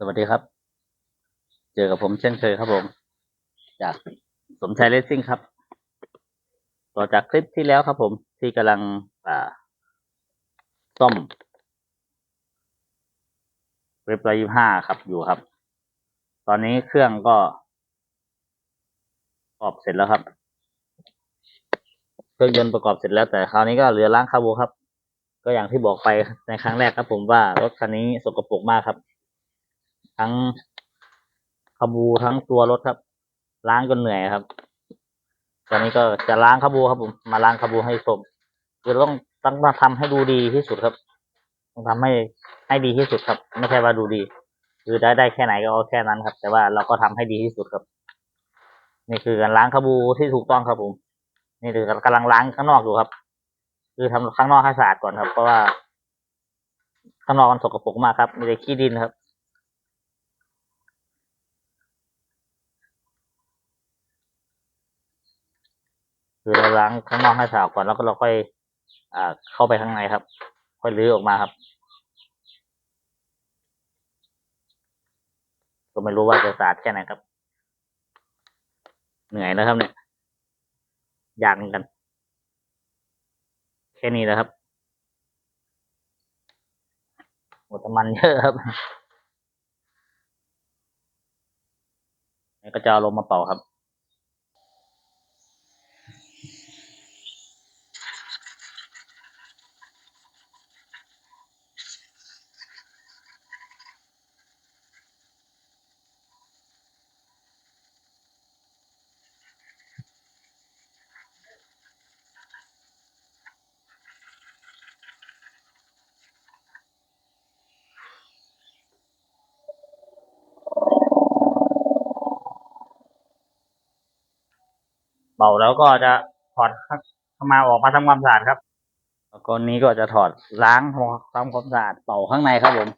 สวัสดีครับ เจอกับผมเช่นเคยครับผม จากสมชายเลสซิ่งครับ ต่อจากคลิปที่แล้วครับผมที่กำลังอ่าซ่อมเว็บร้อยยี่ห้าครับอยู่ครับ ตอนนี้เครื่องก็ประกอบเสร็จแล้วครับ เครื่องยนต์ประกอบเสร็จแล้วแต่คราวนี้ก็เหลือล้างคาร์บูครับ ก็อย่างที่บอกไปในครั้งแรกครับผมว่ารถคันนี้สกปรกมากครับ ทั้งคาบูทั้งตัวรถครับ ล้างจนเหนื่อยครับ ตอนนี้ก็จะล้างคาบูครับผมมาล้างคาบูให้ชมคือต้องต้องมาทำให้ดูดีที่สุดครับ ต้องทำให้ให้ดีที่สุดครับ ไม่ใช่ว่าดูดีคือได้ได้แค่ไหนก็เอาแค่นั้นครับ แต่ว่าเราก็ทำให้ดีที่สุดครับ นี่คือการล้างคาบูที่ถูกต้องครับผม นี่คือกำลังล้างข้างนอกอยู่ครับ คือทำข้างนอกให้สะอาดก่อนครับ เพราะว่าข้างนอกมันสกปรกมากครับมีแต่ขี้ดินครับ คือเราล้างข้างนอกให้สะอาดก่อนแล้วก็เราค่อย อ่า เข้าไปข้างในครับ ค่อยรื้อออกมาครับ ก็ไม่รู้ว่าจะสะอาดแค่ไหนครับ เหนื่อยนะครับเนี่ยยากเหมือนกัน แค่นี้แหละครับหมดมันเยอะครับนี่ก็จะเอาลงมาเป่าครับ เป่าแล้วก็จะถอดเข้ามาออกมาทำความสะอาดครับแล้วก็นี้ก็จะถอดล้างทำความสะอาดเป่าข้างในครับผม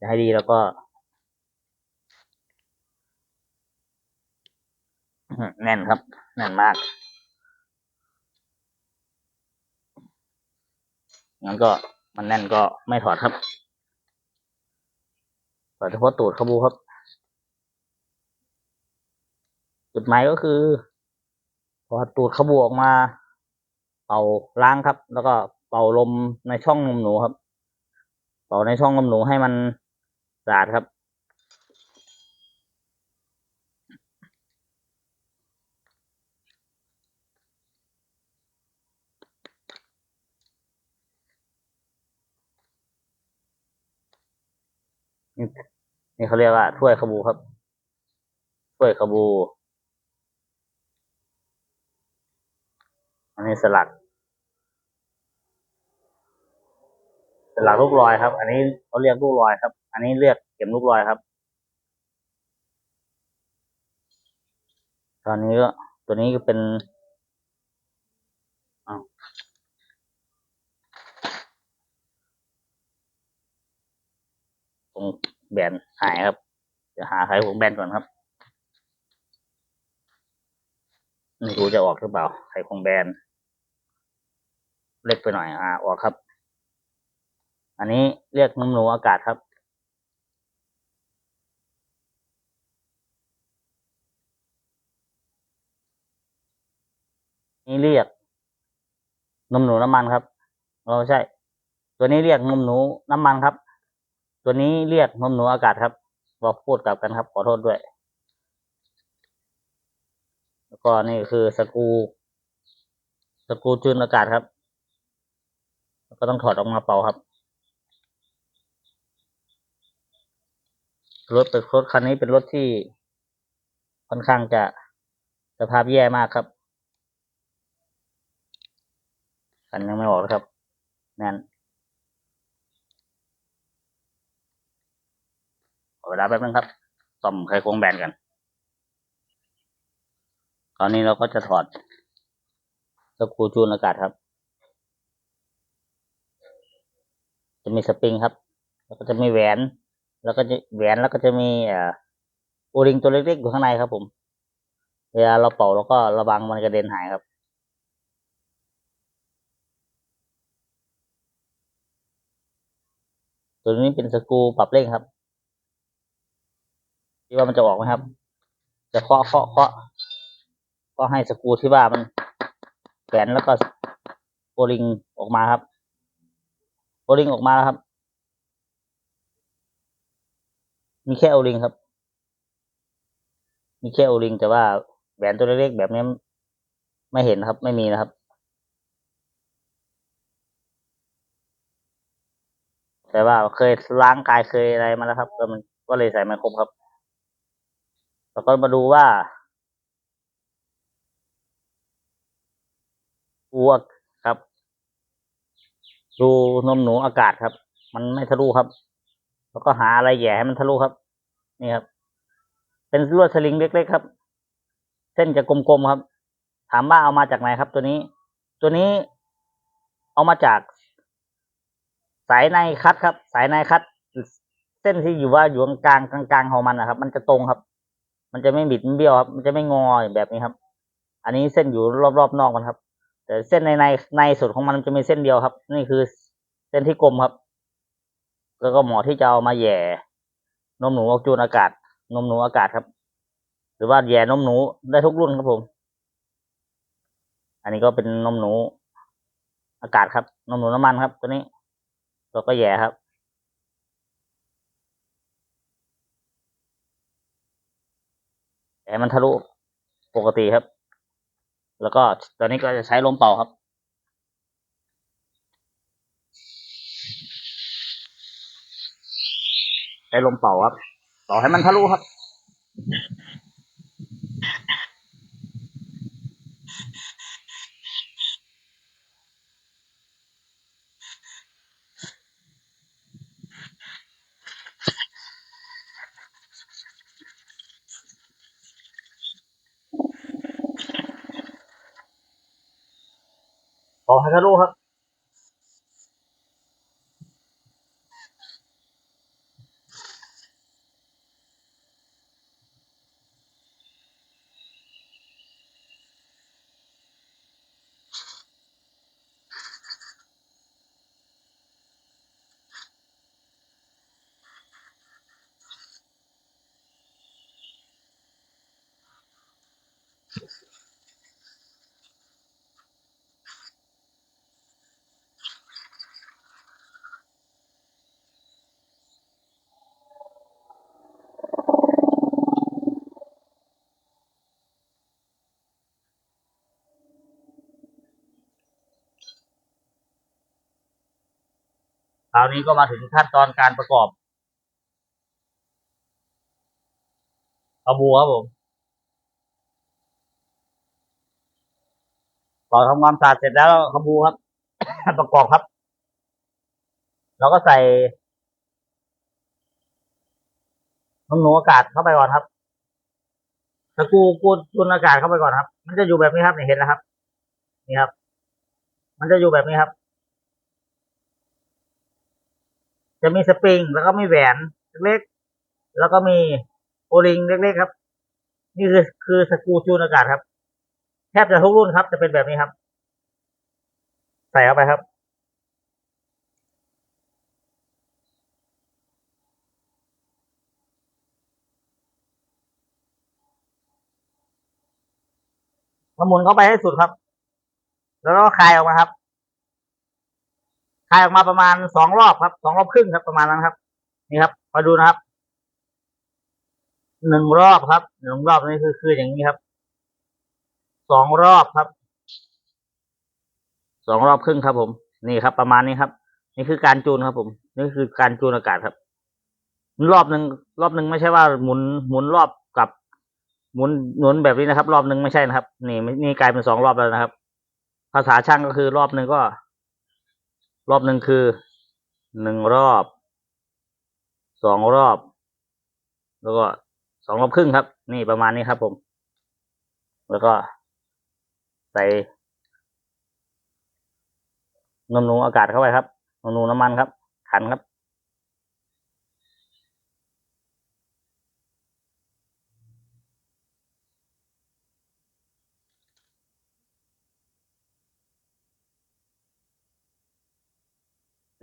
จะให้ดีแล้วก็แน่นครับ แน่นมาก งั้นก็มันแน่นก็ไม่ถอดครับถอดเฉพาะตูดขบูครับ จุดหมายก็คือพอตูดขบูออกมา เป่าล้างครับ แล้วก็เป่าลมในช่องนมหนูครับ เป่าในช่องนมหนูให้มันสะอาดครับ นี่นี่เขาเรียกว่าถ้วยขบูครับ ถ้วยขบู อันนี้สลัก สลักลูกลอยครับ อันนี้เขาเรียกลูกลอยครับ อันนี้เรียกเข็มลูกลอยครับ ตอนนี้ก็ตัวนี้ก็เป็น อ้าวตรงแบนหายครับ จะหาใครผมแบนก่อนครับไม่รู้จะออกหรือเปล่าไขคงแบน เล็กไปหน่อยอ่าออกครับ อันนี้เรียกนมหนูอากาศครับ นี่เรียกนมหนูน้ำมันครับเราใช่ ตัวนี้เรียกนมหนูน้ำมันครับ ตัวนี้เรียกนมหนูอากาศครับบอกพูดกลับกันครับ ขอโทษด้วย แล้วก็นี่คือสกูสกูจูนอากาศครับแล้วก็ต้องถอดออกมาเป่าครับ รถเป็นรถคันนี้เป็นรถที่ค่อนข้างจะสภาพแย่มากครับคันยังไม่ออกนะครับแน่นขอ เวลาแป๊บนึงครับซ่อมไขควงแบนกัน ตอนนี้เราก็จะถอดสกรูจูนอากาศครับ จะมีสปริงครับ แล้วก็จะมีแหวน แล้วก็จะแหวนแล้วก็จะมีอ่อโอริงตัวเล็กๆอยู่ข้างในครับ ผม เวลาเราเป่าแล้วก็ระวังมันกระเด็นหายครับตัวนี้เป็นสกรูปรับเร่งครับ คิดว่ามันจะออกไหมครับ จะเคาะเคาะเคาะก็ให้สกรูที่ว่ามันแขนแล้วก็โอลิงออกมาครับโอลิงออกมาแล้วครับ มีแค่โอลิงครับ มีแค่โอลิงแต่ว่าแหวนตัวเล็กๆแบบนี้ไม่เห็นครับ ไม่มีนะครับแต่ว่าเคยล้างกายเคยอะไรมาแล้วครับก็มันก็เลยใส่ไม่ครบครับ แล้วก็มาดูว่าวัวครับ ดูนมหนูอากาศครับ มันไม่ทะลุครับ แล้วก็หาอะไรแย่ให้มันทะลุครับ นี่ครับ เป็นลวดสลิงเล็กๆครับ เส้นจะกลมๆครับ ถามว่าเอามาจากไหนครับ ตัวนี้ ตัวนี้เอามาจาก สายในคัดครับ สายในคัด เส้นที่อยู่ว่าอยู่กลางกลางกลางของมันนะครับ มันจะตรงครับ มันจะไม่บิดไม่เบี้ยวครับ มันจะไม่งอแบบนี้ครับ อันนี้เส้นอยู่รอบๆนอกมันครับ แต่เส้นในในในสุดของมันจะมีเส้นเดียวครับ นี่คือเส้นที่กลมครับ แล้วก็หมอที่จะเอามาแย่ นมหนูออกจูนอากาศ นมหนูอากาศครับ หรือว่าแย่นมหนูได้ทุกรุ่นครับผม อันนี้ก็เป็นนมหนูอากาศครับ นมหนูน้ำมันครับ ตัวนี้เราก็แย่ครับ แหย่มันทะลุปกติครับ แล้วก็ตอนนี้ก็จะใช้ลมเป่าครับ ใช้ลมเป่าครับ ต่อให้มันทะลุครับ เป่าให้ทะลุครับ คราวนี้ก็มาถึงขั้นตอนการประกอบเอาบัวครับผมพอทำความสะอาดเสร็จแล้วขบูครับ ประกอบครับ เราก็ใส่นมหนูอากาศเข้าไปก่อนครับตะกูกูจุนอากาศเข้าไปก่อนครับ มันจะอยู่แบบนี้ครับเห็นแล้วครับ นี่ครับ มันจะอยู่แบบนี้ครับ จะมีสปริง แล้วก็มีแหวนเล็กๆแล้วก็มีโอลิงเล็กๆครับ นี่คือคือสกูจูนอากาศครับ แทบจะทุกรุ่นครับ จะเป็นแบบนี้ครับ ใส่เข้าไปครับมาหมุนเข้าไปให้สุดครับ แล้วก็คลายออกมาครับ คลายออกมาประมาณสองรอบครับสองรอบครึ่งครับประมาณนั้นครับ นี่ครับ มาดูนะครับหนึ่งรอบครับหนึ่งรอบนี่คือคืออย่างนี้ครับสองรอบครับสองรอบครึ่งครับ ผม นี่ครับ ประมาณนี้ครับ นี่คือการจูนครับ ผม นี่คือการจูนอากาศครับ รอบหนึ่งรอบหนึ่งไม่ใช่ว่าหมุนหมุนรอบกับ หมุนหมุนแบบนี้นะครับ รอบหนึ่งไม่ใช่นะครับ นี่นี่กลายเป็นสองรอบแล้วนะครับ ภาษาช่างก็คือรอบหนึ่งก็ รอบหนึ่งคือหนึ่งรอบสองรอบ แล้วก็สองรอบครึ่งครับ นี่ประมาณนี้ครับผม แล้วก็ใส่นมนูอากาศเข้าไปครับนมนูน้ำมันครับขันครับ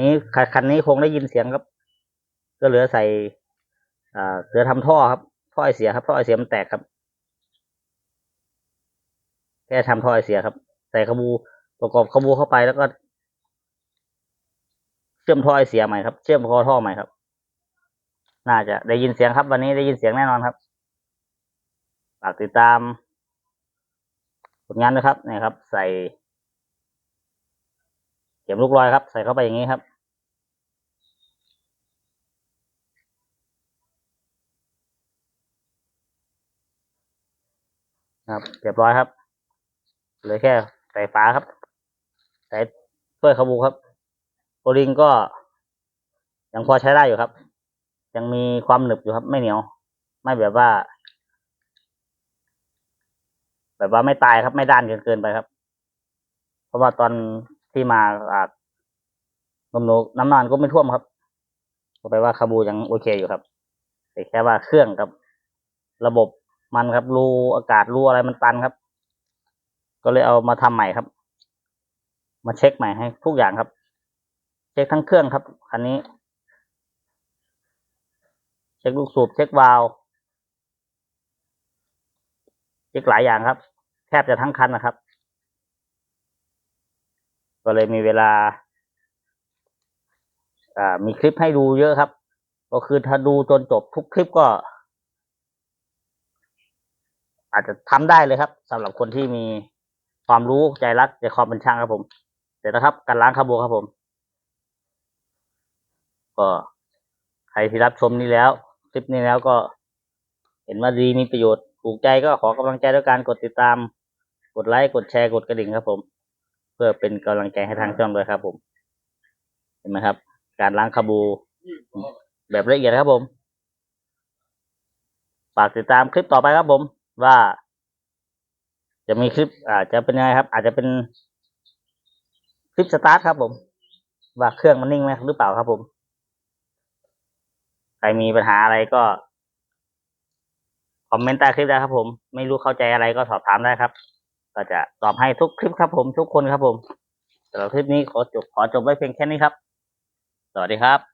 นี้คันนี้คงได้ยินเสียงครับ ก็เหลือใส่ อ่าเหลือทำท่อครับ ท่อไอเสียครับท่อไอเสียมันแตกครับแค่ทำท่อไอเสียครับ ใส่ขบูประกอบขบูเข้าไปแล้วก็ เชื่อมท่อไอเสียใหม่ครับ เชื่อมคอท่อใหม่ครับ น่าจะได้ยินเสียงครับ วันนี้ได้ยินเสียงแน่นอนครับฝากติดตามผลงานนะครับนี่ครับ ใส่ เข็มลูกลอยครับ ใส่เข้าไปอย่างนี้ครับ ครับเรียบร้อยครับเหลือแค่ใส่ฝาครับ ใส่ถ้วยขบูครับโอลิงก็ ยังพอใช้ได้อยู่ครับ ยังมีความหนึบอยู่ครับ ไม่เหนียว ไม่แบบว่า แบบว่าไม่ตายครับ ไม่ด้านเกินเกินไปครับ เพราะว่าตอน ที่มาอ่านมหนูน้ำนานก็ไม่ท่วมครับก็แปลว่าคาบูยังโอเคอยู่ครับ แต่แค่ว่าเครื่องกับระบบมันครับรูอากาศรูอะไรมันตันครับ ก็เลยเอามาทำใหม่ครับ มาเช็คใหม่ให้ทุกอย่างครับ เช็คทั้งเครื่องครับคันนี้ เช็คลูกสูบเช็ควาล์วเช็คหลายอย่างครับ แทบจะทั้งคันนะครับ ก็เลยมีเวลา อ่า มีคลิปให้ดูเยอะครับ ก็คือถ้าดูจนจบทุกคลิปก็ อาจจะทำได้เลยครับสำหรับคนที่มีความรู้ใจรักใจความเป็นช่างครับผมเสร็จแล้วครับ การล้างคาบูครับผม ก็ใครที่รับชมนี้แล้ว คลิปนี้แล้วก็เห็นว่าดีมีประโยชน์ถูกใจก็ขอกำลังใจด้วยการกดติดตาม กดไลค์ กดแชร์ กดกระดิ่งครับผม พื่อเป็นกำลังใจให้ทางช่องด้วยครับ ผม เห็นไหมครับ การล้างคาบู แบบละเอียดครับผม ฝากติดตามคลิปต่อไปครับผม ว่า จะมีคลิป อาจจะเป็นยังไงครับ อาจจะเป็นคลิปสตาร์ทครับผม ว่าเครื่องมันนิ่งไหมหรือเปล่าครับผม ใครมีปัญหาอะไรก็คอมเมนต์ใต้คลิปได้ครับผม ไม่รู้เข้าใจอะไรก็สอบถามได้ครับ ก็จะตอบให้ทุกคลิปครับผมทุกคนครับผมสำหรับคลิปนี้ขอจบขอจบไว้เพียงแค่นี้ครับ สวัสดีครับ